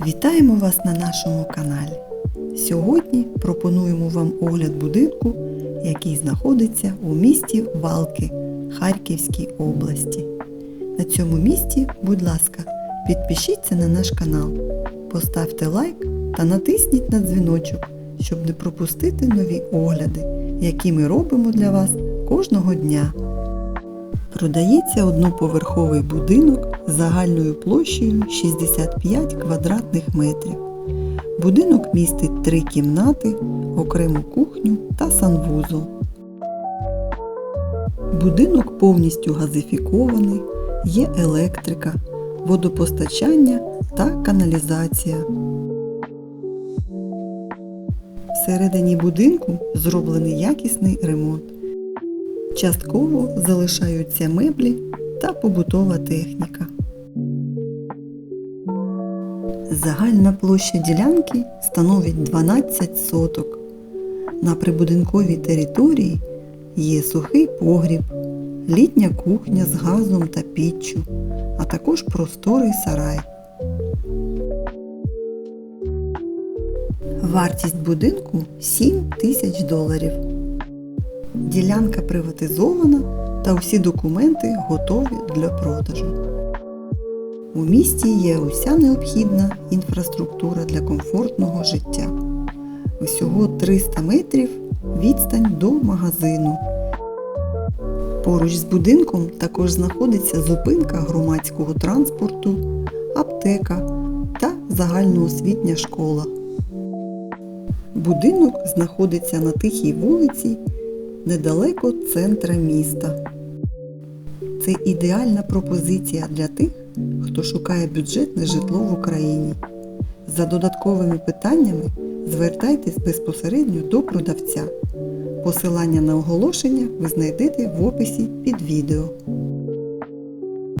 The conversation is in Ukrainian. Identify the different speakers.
Speaker 1: Вітаємо вас на нашому каналі. Сьогодні пропонуємо вам огляд будинку, який знаходиться у місті Валки Харківській області. На цьому місці, будь ласка, підпишіться на наш канал, поставте лайк та натисніть на дзвіночок, щоб не пропустити нові огляди, які ми робимо для вас кожного дня. Продається одноповерховий будинок загальною площею 65 квадратних метрів. Будинок містить три кімнати, окрему кухню та санвузол. Будинок повністю газифікований, є електрика, водопостачання та каналізація. Всередині будинку зроблений якісний ремонт. Частково залишаються меблі та побутова техніка. Загальна площа ділянки становить 12 соток. На прибудинковій території є сухий погріб, літня кухня з газом та піччю, а також просторий сарай. Вартість будинку 7 тисяч доларів. Ділянка приватизована та усі документи готові для продажу. У місті є уся необхідна інфраструктура для комфортного життя. Всього 300 метрів відстань до магазину. Поруч з будинком також знаходиться зупинка громадського транспорту, аптека та загальноосвітня школа. Будинок знаходиться на тихій вулиці недалеко центра міста. Це ідеальна пропозиція для тих, хто шукає бюджетне житло в Україні. За додатковими питаннями звертайтесь безпосередньо до продавця. Посилання на оголошення ви знайдете в описі під відео.